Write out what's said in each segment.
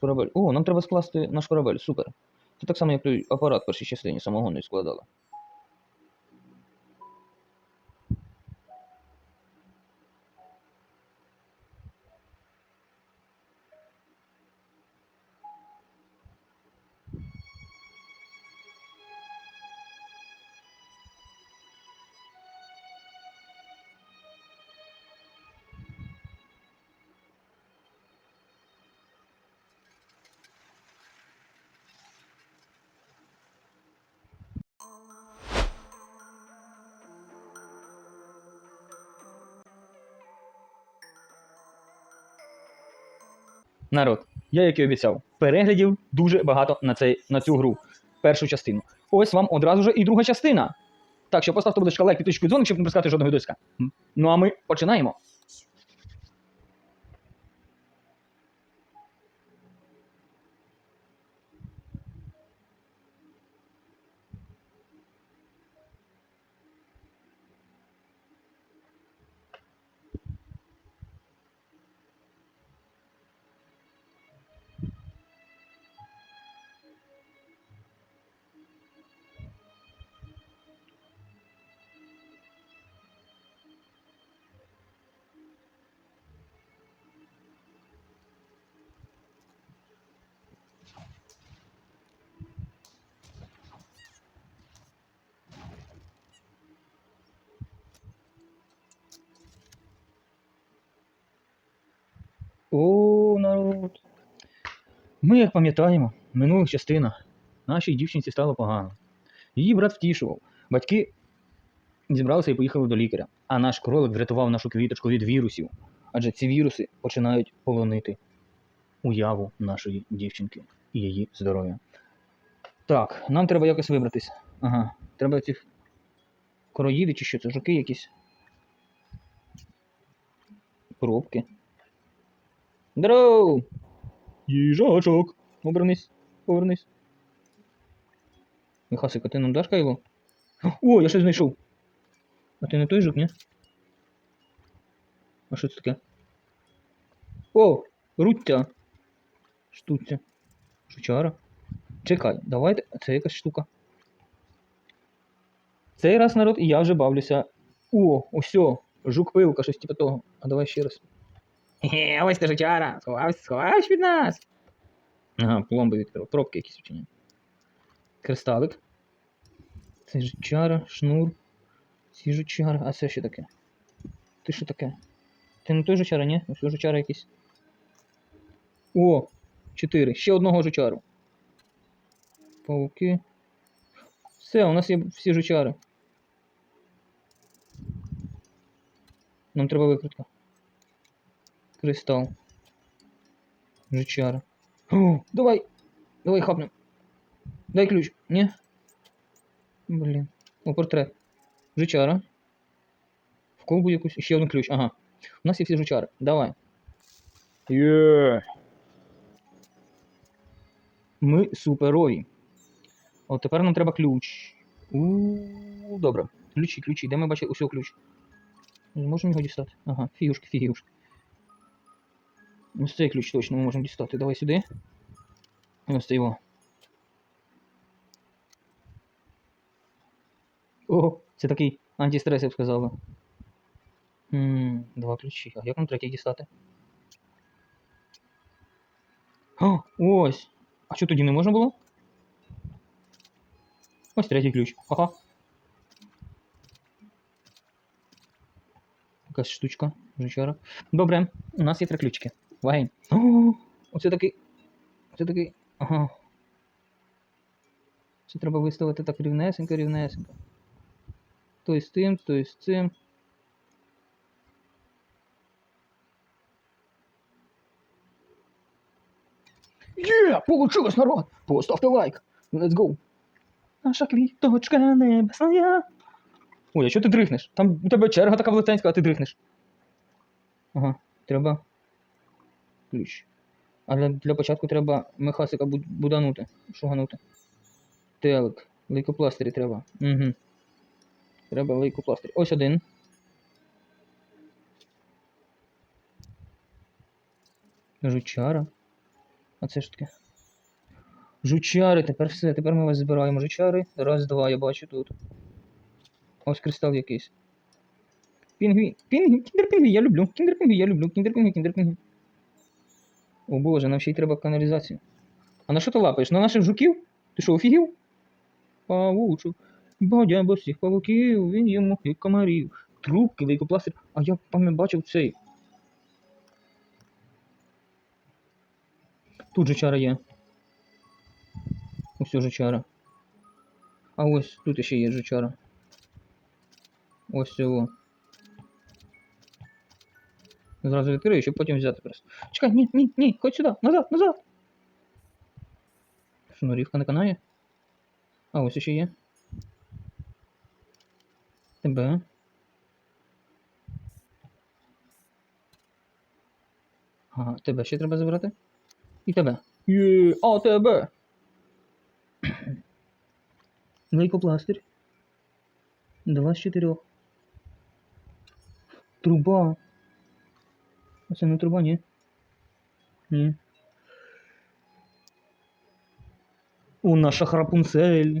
Корабель. О, нам треба скласти наш корабель, супер. Це так само, як той апарат в першій частині самогонної складали. Народ, я як і обіцяв, переглядів дуже багато на, цей, на цю гру. Першу частину. Ось вам одразу ж і друга частина. Так що поставте, будь ласка, лайк, підписку дзвоник, щоб не пускати жодного відоска. Ну а ми починаємо. О, народ. Ми, як пам'ятаємо, в минулих частинах нашій дівчинці стало погано. Її брат втішував. Батьки зібралися і поїхали до лікаря. А наш кролик врятував нашу квіточку від вірусів. Адже ці віруси починають полонити уяву нашої дівчинки і її здоров'я. Так, нам треба якось вибратись. Ага, треба цих короїди чи що це, жуки якісь. Пробки. Здорово! Їжачок! Обернись, повернись. Михасика, ти нам даш кайло? О, я щось знайшов. А ти не той жук, ні? А що це таке? О, руття. Штуця. Жучара. Чекай, давайте. Це якась штука. Цей раз народ і я вже бавлюся. О, усьо. Жук-пилка, щось типу того. А давай ще раз. Хе, ось ти жучара. Сховався, сховався від нас. Ага, пломби відкрив. Пробки якісь вчині. Кристалик. Це жучара, шнур. Ці жучара. А це що таке? Ти що таке? Ти не той жучара, ні? Ось жучара якийсь. О! Чотири. Ще одного жучару. Пауки. Все, у нас є всі жучари. Нам треба викрутка. Кристал. Жучара. О, давай! Давай хапнем. Дай ключ. Ні? Блін. О, портрет. Жучара. В колбу якусь. Ще один ключ. Ага. У нас є всі жучари. Давай. Є. Ми суперові. От тепер нам треба ключ. У, добре. Ключі, ключі. Де ми бачили усього ключ? Не можемо його дістати. Ага, фігушки, фігушки. Ось цей ключ точно ми можемо дістати. Давай сюди. І ось це. О, це такий антистрес, я б сказав. би. М, Два ключі. А як нам третій дістати? О, ось. А що тоді не можна було? Ось третій ключ. Якась штучка, жучара. Добре, у нас є три ключики. Вагай. О, оце такий. Оце такий. Ага. Це треба виставити так рівнесенько, рівнесенько. Той з тим, той з цим. Є! Получилось, народ! Поставте лайк! Let's go! Наша квіточка небесна. Ой, а чого ти дрихнеш? Там у тебе черга така велетенська, а ти дрихнеш. Ага, треба. Ключ. А для, початку треба мехасика буданути. Шуганути. Телек. Лейкопластирі треба. Угу. Треба лейкопластирі. Ось один. Жучара. А це ж таке. Жучари, тепер все, тепер ми вас збираємо. Жучари. Раз, два, я бачу тут. Ось кристал якийсь. Пінгвін. Пінгвін, кіндерпінгвін, я люблю. Кіндерпінгвін, я люблю. Кіндерпінгвін, кіндерпінгвін. О боже, нам ще й треба каналізацію. А на що ти лапаєш? На наших жуків? Ти що, офігів? Павучу. Бодя бо всіх павуків, він йому і комарів. Трубки, лейкопластир. А я пам'ятаю бачив цей. Тут же чара є. Ось жучара. А ось тут ще є жучара. Ось цього. Зразу відкрию, щоб потім взяти просто. Чекай, ні, ні, ні, ходь сюди, назад, назад. Шнурівка не канає. А ось ще є. Тебе. Ага, тебе ще треба забрати. І тебе. Є, а тебе. Лейкопластир. Два з чотирьох. Труба. Це не труба, ні? Ні. У наша храпунцель.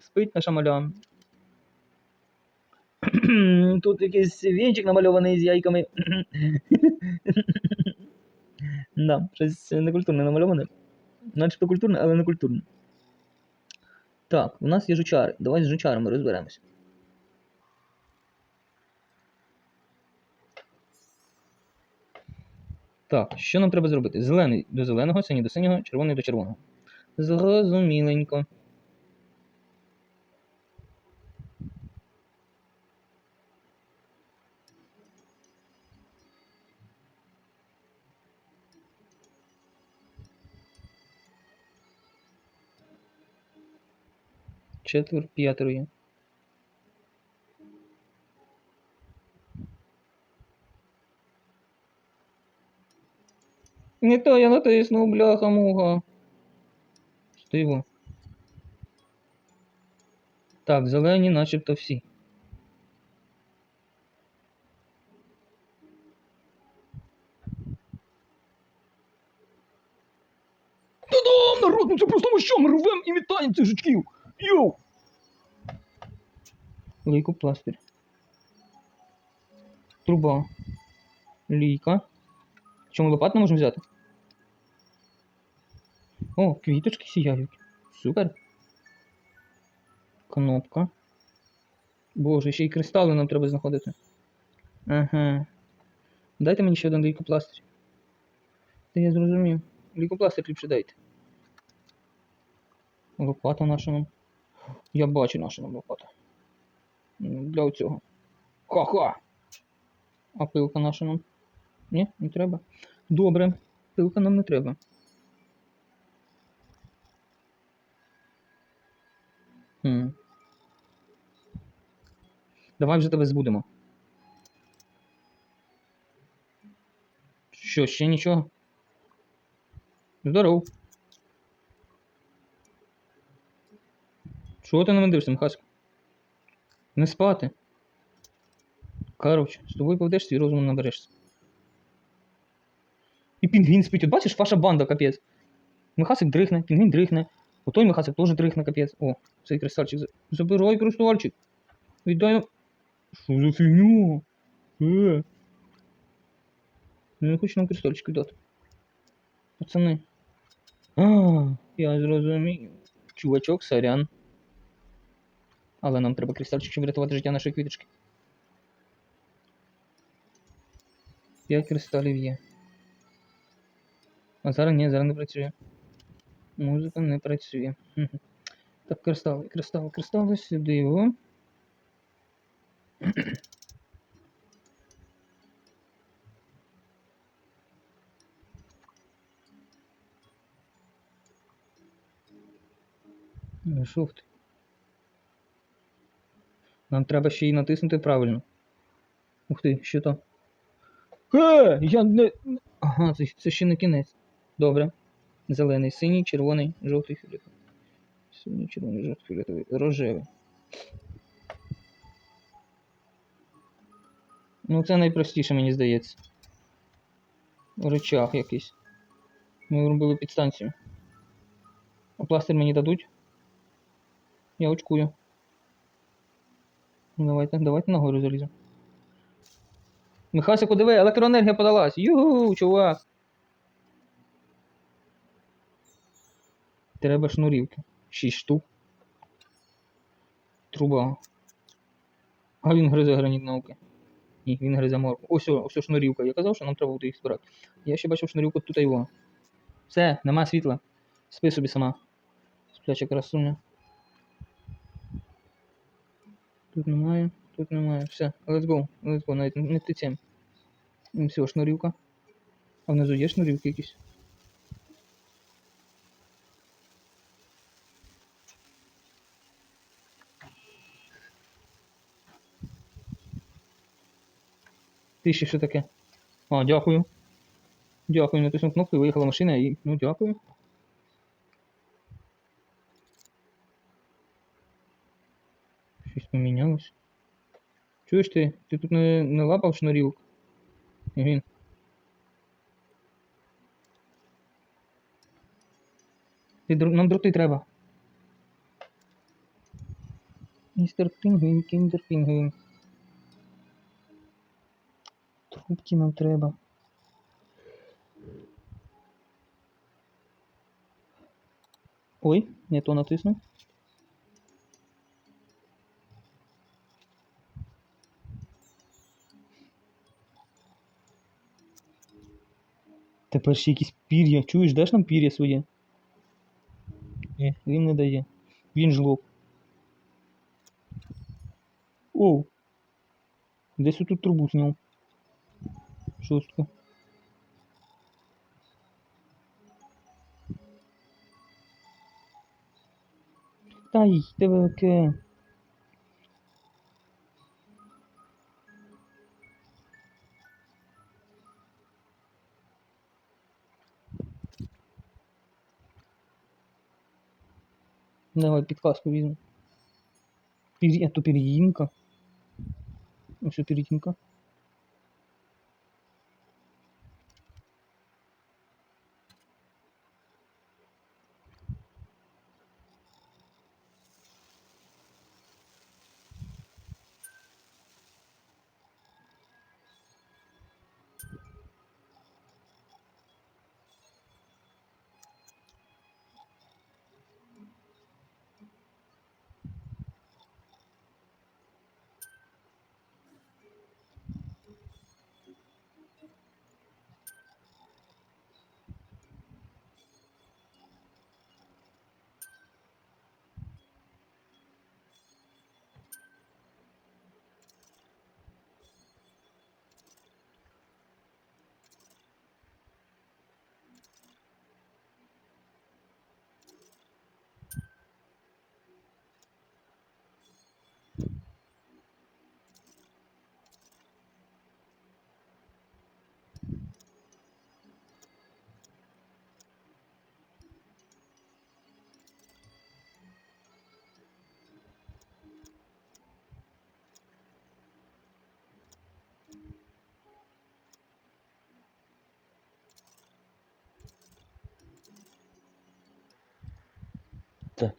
Спить наша маля. Тут якийсь вінчик намальований з яйками. да, щось некультурне намальоване. Начебто культурне, але не культурне. Так, у нас є жучари. Давай з жучарами розберемося. Так, що нам треба зробити? Зелений до зеленого, синій до синього, червоний до червоного. Зрозуміленько. Четвер, п'ятеро є. Не то я натиснув, бляха-муха. Стиво. Так, зелені начебто всі. Та-дам, народ, ну це просто ми що, ми рвем і вітаємо цих жучків. Йоу! Лейкопластир. Труба. Лійка. Чому лопат не можемо взяти? О, квіточки сіяють. Супер. Кнопка. Боже, ще й кристали нам треба знаходити. Ага. Дайте мені ще один лейкопластир. Та я зрозумів. Лейкопластир ліпше дайте. Лопата наша нам. Я бачу наша нам лопата. Ну, Для оцього. Ха-ха! А пилка наша нам? Ні, не треба. Добре, пилка нам не треба. Давай вже тебе збудемо. Що, ще нічого? Здоров. Чого ти на мене дивишся, Михасько? Не спати. Коротше, з тобою поведеш свій розум наберешся. І пінгвін спить. От бачиш, ваша банда капець. Михасик дрихне, пінгвін дрихне. Отой Михасик теж дрихне капець. О, цей кристальчик. за- Забирай кристальчик. Віддай. Що за фігня? Е. Ну, Не хочу нам кристальчик дати. Пацани. А, я зрозумів. Чувачок, сорян. Але нам треба кристальчик, щоб врятувати життя нашої квіточки. П'ять кристалів є. А зараз ні, зараз не працює. Музика не працює. Так, кристали, кристали, кристали сюди його. Ну, Жовтий. Нам треба ще й натиснути правильно. Ух ти, що то? Е, я не. Ага, це, це ще не кінець. Добре. Зелений, синій, червоний, жовтий, фіолетовий. Синій, червоний, жовтий, фіолетовий, рожевий. Ну, це найпростіше, мені здається. Рычаг якийсь. Ми робили підстанцію. А пластир мені дадуть? Я очкую. Ну, Давайте, давайте нагору заліземо. Михасику, диви, електроенергія подалась. Югу, чувак. Треба шнурівки. Шість штук. Труба. А він гризе граніт науки. Ні, він гризе морку. Ось, ось шнурівка. Я казав, що нам треба буде їх збирати. Я ще бачив шнурівку тут його. Все, нема світла. Спи собі сама. Спляча красуня. Тут немає, тут немає. Все, let's go, let's go, навіть не птицем. Все, шнурівка. А внизу є шнурівки якісь? Ти ще що таке? А, дякую. Дякую, натиснув кнопку і виїхала машина і. Ну дякую. Щось помінялось. Чуєш ти? Ти тут не, не лапав шнурівок? Він. Ти, нам дроти треба. Містер Пінгвін, кіндер Пінгвін. Трубки нам треба. Ой, не то натиснув. Тепер ще якісь пір'я. Чуєш, даш нам пір'я своє? Ні, він не дає. Він жлоб. Оу. Десь тут трубу зняв. Жорстко. Та й тебе. Давай підказку візьму. Пір... А то пір'їнка. Ось що Так.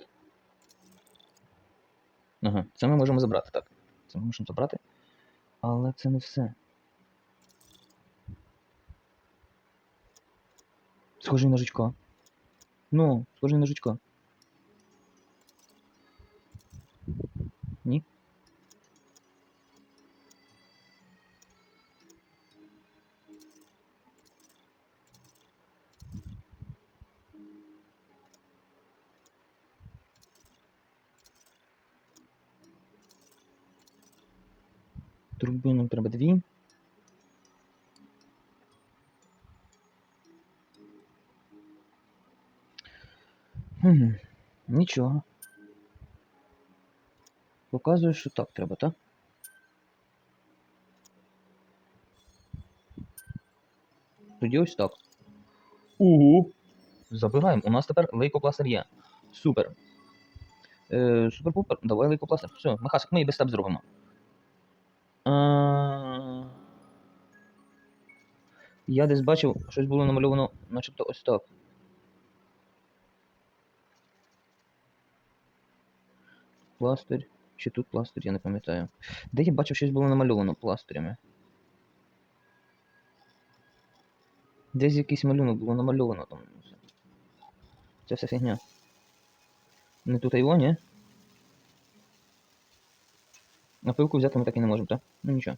Ага, це ми можемо забрати, так. Це ми можемо забрати. Але це не все. Схожий на жучка. Ну, схожий на жучка. Ні? Труби нам треба дві. Хм, нічого. Показує, що так треба, так? Тоді ось так. Угу. Забираємо. У нас тепер лейкопластир є. Супер. Е, Супер-пупер. Давай лейкопластир. Все, Михасик, ми і без тебе зробимо. А... Я десь бачив, щось було намальовано, начебто ось так. Пластир. Чи тут пластир, я не пам'ятаю. Де я бачив, щось було намальовано пластирями. Десь якийсь малюнок було намальовано там. Це вся фігня. Не тут а його, ні? Пилку взяти ми так і не можемо, так? Ну нічого.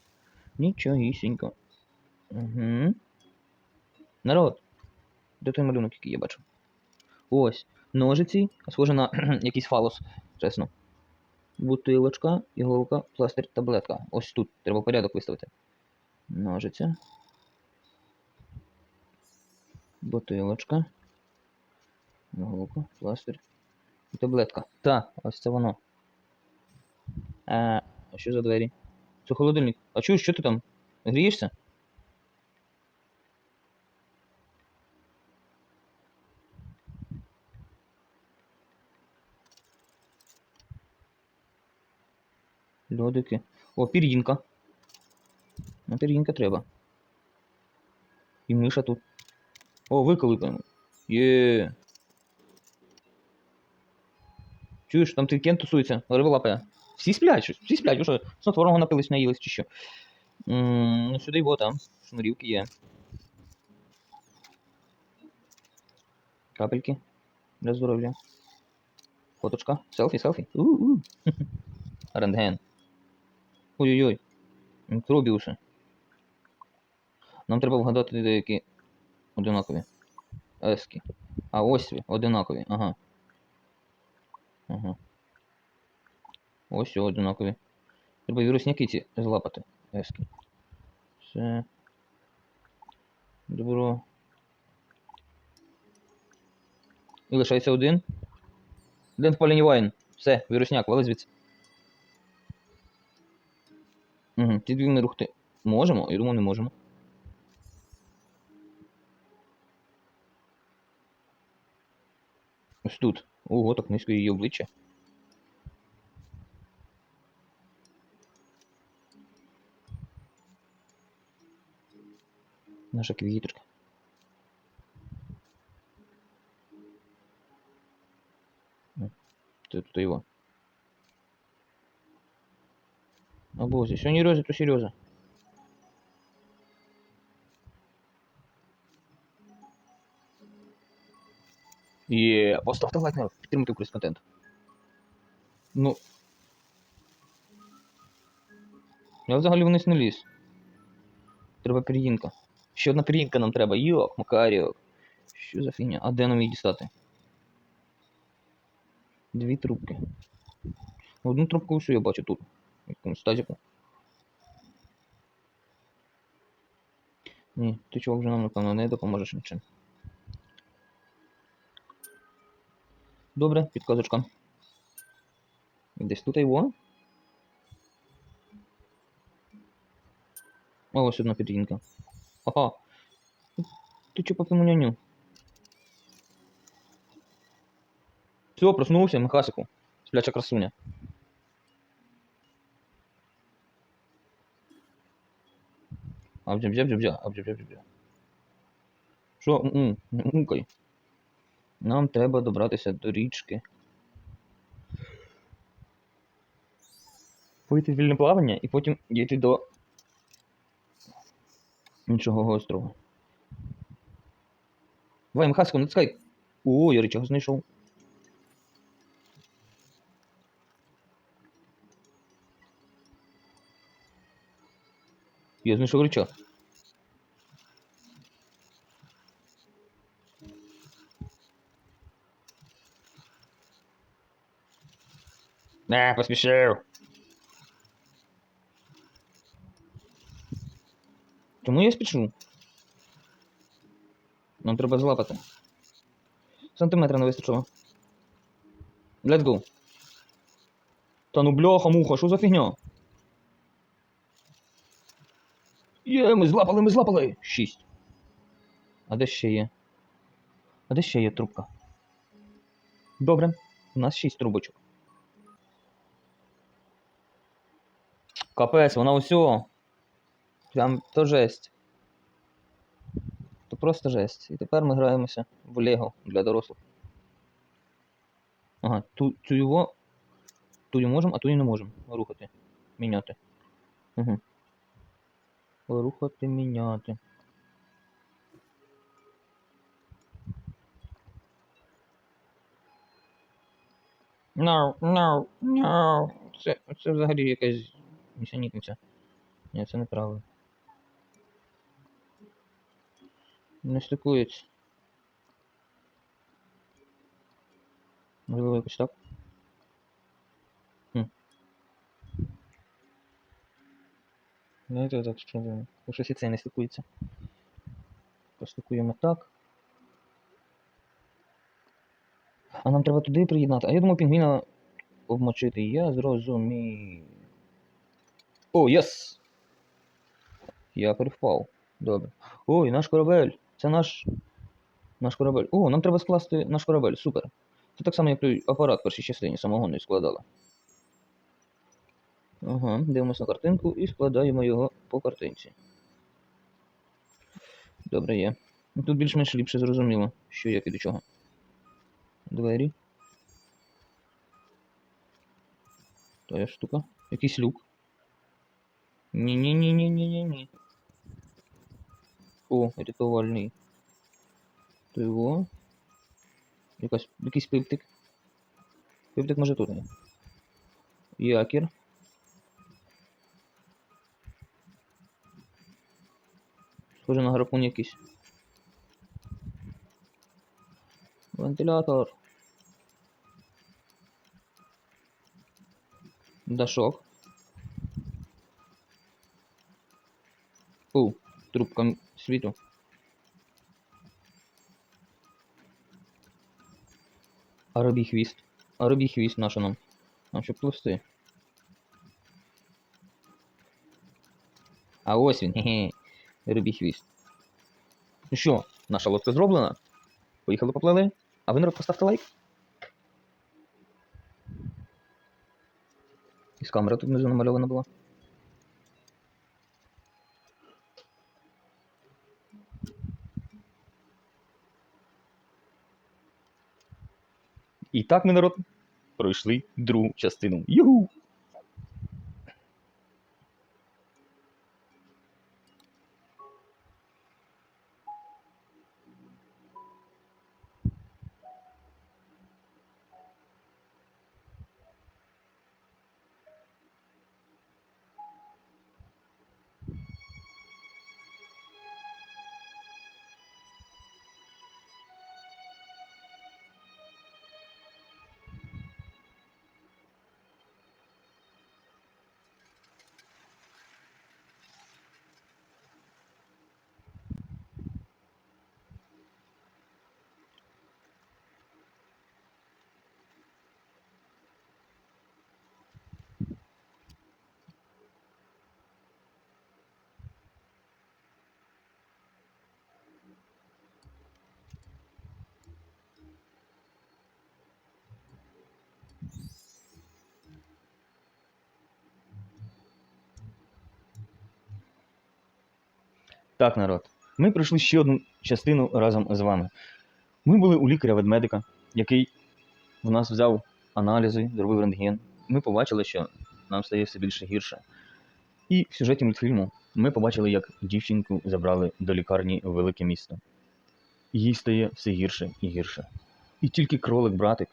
Нічогісінько. Угу. Народ. Де той малюнок, який я бачу? Ось. Ножиці, схоже на якийсь фалос, чесно. Бутилочка, іголка, пластир, таблетка. Ось тут. Треба порядок виставити. Ножиця. Бутилочка. Іголка, пластир. І таблетка. Та, ось це воно. А, а що за двері? Це холодильник. А чуєш, що ти там? Грієшся? Льодики. О, пір'їнка. На пір'їнка треба. І миша тут. О, виколипаємо. Є. Чуєш, там Кен тусується, риба лапає. Всі сплять, щось, всі сплять, що, снотворого напились, наїлись чи що. М, Ну, сюди його там. Шнурівки є. Капельки. Для здоров'я. Фоточка. Селфі, селфі. У-у. Рентген. Ой-ой-ой. Мікробіуси. Нам треба вгадати деякі одинакові. Ески. А ось одинакові. Ага. Ага. Ось одинакові. Треба вірусняки ці злапати. Ески. Все. Добро. І лишається один. Один в поліні. Все, вірусняк, вали звідси. Угу, ті дві ми можемо, я думаю, не можемо. Ось тут. Ого, так низько її обличчя. Наша квіточка. Тут його. О боже, все не Роза, то Сережа. Є, поставте лайк на підтримуйте український контент. Ну. Я взагалі вниз не ліз. Треба пір'їнка. Ще одна пір'їнка нам треба. Йок, Макаріок. Що за фігня? А де нам її дістати? Дві трубки. Одну трубку всю я бачу тут. Тазіку. Ні, ти чувак вже нам, напевно, не допоможеш нічим. Добре, підказочка. Десь тут його. О, ось одна підрінка. Ага. Ти чо попимоняню? Все, проснувся, Михасику. Спляча красуня. Що? Мукай. Нам треба добратися до річки. Вийти в вільне плавання і потім дійти до іншого острова. Давай, Михасику, натискай. О, я речах знайшов. Я знайшов речах. Не, поспішив. Чому я спішу? Нам треба злапати. Сантиметра не вистачило. Let's go. Та ну бляха, муха, що за фігня? Є, ми злапали, ми злапали! Шість. А де ще є? А де ще є трубка? Добре, у нас шість трубочок. Капець, вона усього. Прям то жесть. То просто жесть. І тепер ми граємося в Лего для дорослих. Ага, ту, цю його Тую можемо, а тую не можемо рухати. Міняти. Угу. Рухати, міняти. No, no, no. Це, це взагалі якась нісенітниця. Ні, це неправильно. Не стикується. Можливо, якось так. Знаєте, так що. Щось і це не стикується. Постикуємо так. А нам треба туди приєднати. А я думав пінгвіна обмочити. Я зрозумів. О, єс! Я перевпав. Добре. Ой, наш корабель. Це наш. Наш корабель. О, нам треба скласти наш корабель. Супер. Це так само, як той апарат в першій частині самогонної складала. Ага, дивимося на картинку і складаємо його по картинці. Добре є. Ну, Тут більш-менш ліпше зрозуміло, що як і до чого. Двері. Є штука. Якийсь люк. Ні-ні-ні-ні-ні-ні-ні. О, рятувальний. То його. Якась, якийсь пиптик. Пиптик може тут. Якір. Схоже на гарпун якийсь. Вентилятор. Дашок. О, трубка світу. А робій хвіст. А робій хвіст наша нам. Нам щоб пливти. А ось він, хе-хе. Робій хвіст. Ну що, наша лодка зроблена? Поїхали поплили? А ви народ поставте лайк. І з камера тут внизу намальована була. І так ми народ пройшли другу частину. Югу! Так, народ. Ми пройшли ще одну частину разом з вами. Ми були у лікаря-ведмедика, який в нас взяв аналізи, зробив рентген. Ми побачили, що нам стає все більше гірше. І в сюжеті мультфільму ми побачили, як дівчинку забрали до лікарні в велике місто. Їй стає все гірше і гірше. І тільки кролик-братик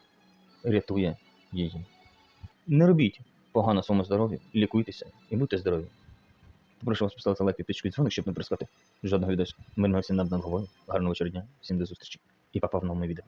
рятує її. Не робіть погано своєму здоров'ю, лікуйтеся і будьте здорові. Прошу вас поставити лайк, підписку і дзвоник, щоб не прискати жодного відео. Мирного всім нам головою. Гарного вечора дня, всім до зустрічі. І папа в новому відео.